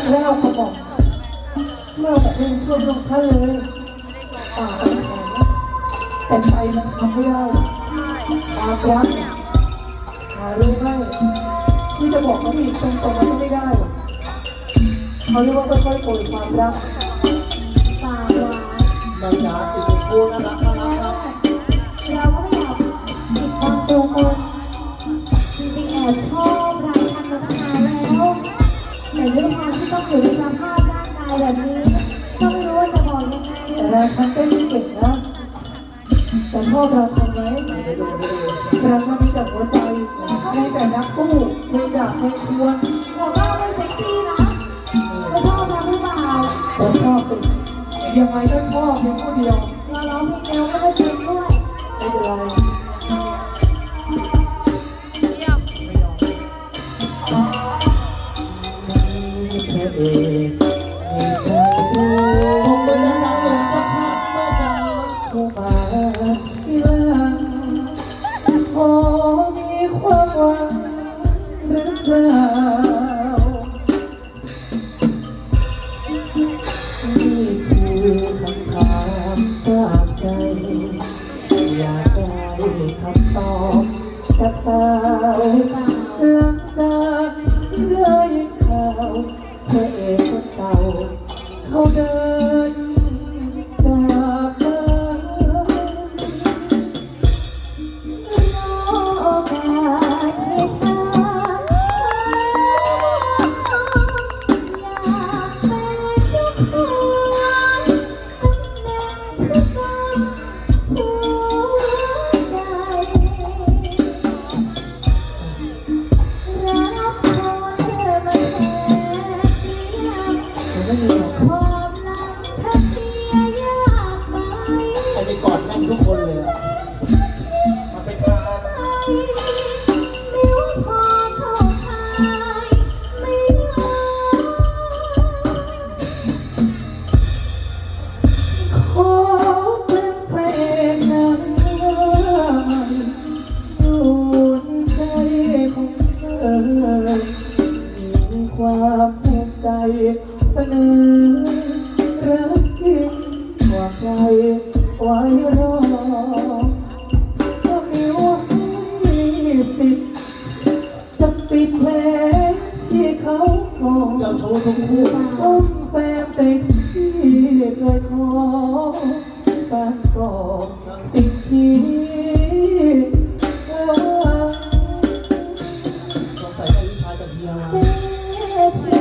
กแล้วเขาบอกเมื่อแบบนี้ช่วยลงท่านเลยป่าเป็นแขนนะแต่ใจมันทำไม่ได้ความรักเนี่ยหารู้ไหมที่จะบอกว่ามีตรงๆมันไม่ได้หรอกเขาเรียกว่าค่อยๆโปรยความรักปากหวานแม่จ๋าติดเป็นคู่น่ารักน่ารักครับเราก็ไม่อยากปิดบังตัวตนจริงๆแอบชอบ ต้องอยู่ในสภาพร่างกายแบบนี้ก็ไม่รู้ว่าจะบอกยังไงแต่ราชันเต้นไม่เก่งนะแต่ชอบราชันไหมไปดูไปดูราชันมีแต่หัวใจมีแต่นักสู้มีดาบมีควรเราก็ไม่เซ็กซี่นะจะชอบทำหรือเปล่าผมชอบสิยังไงก็ชอบเพียงผู้เดียวเราร้องเพลงเร็วก็ไม่เป็นด้วยไม่เป็นไร เอกมีใครรู้ผมไม่ได้ดังอีกสักพักเมื่อดังเข้ามาลังพอมีความหวังหรือเปล่านี่คือคำถามจากใจ อยากได้คำตอบจากสาวหลังจากได้ข่าว พระเอกคนเก่าเขาเดิน มีความภูมิใจเสนอรักจริงกว่าใครไว้รอถ้ามีวันปิดจะปิดแผลที่เขามอง เจ้าชู้ทุกคู่ ต้อง ใส่ใจวิชาจากเฮียมา เ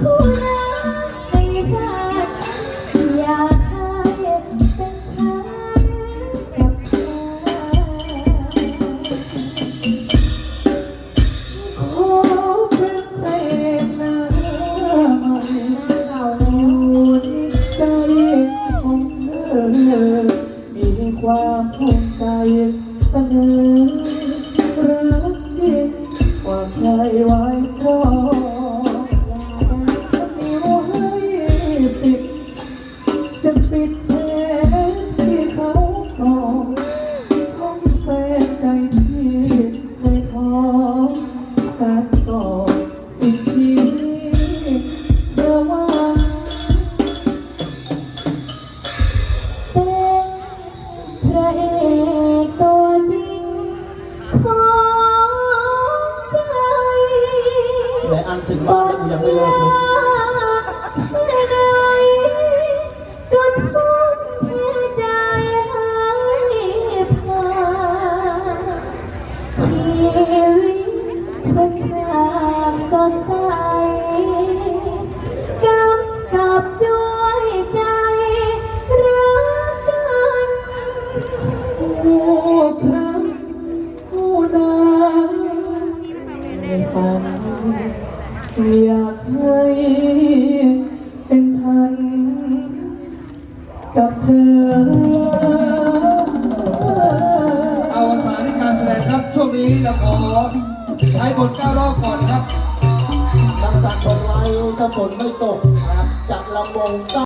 คู่รักไม่พลาอยากเป็นฉันกับเธอขอเป็นเพลงหน้ามันเอาที่ใจของเธอมีความภูมิใจเสนอรักจริงกว่าใครว่า รตัแม่อันถึงบ้านแล้วกูยังไม่เลิกเลย อยากให้เป็นทัน กับเธอ เอาวสานในการแสดงครับ ช่วงนี้เราขอใช้บทเก้ารอบก่อนครับ ลักษณะของเราถ้าฝนไม่ตกจัดลำวงก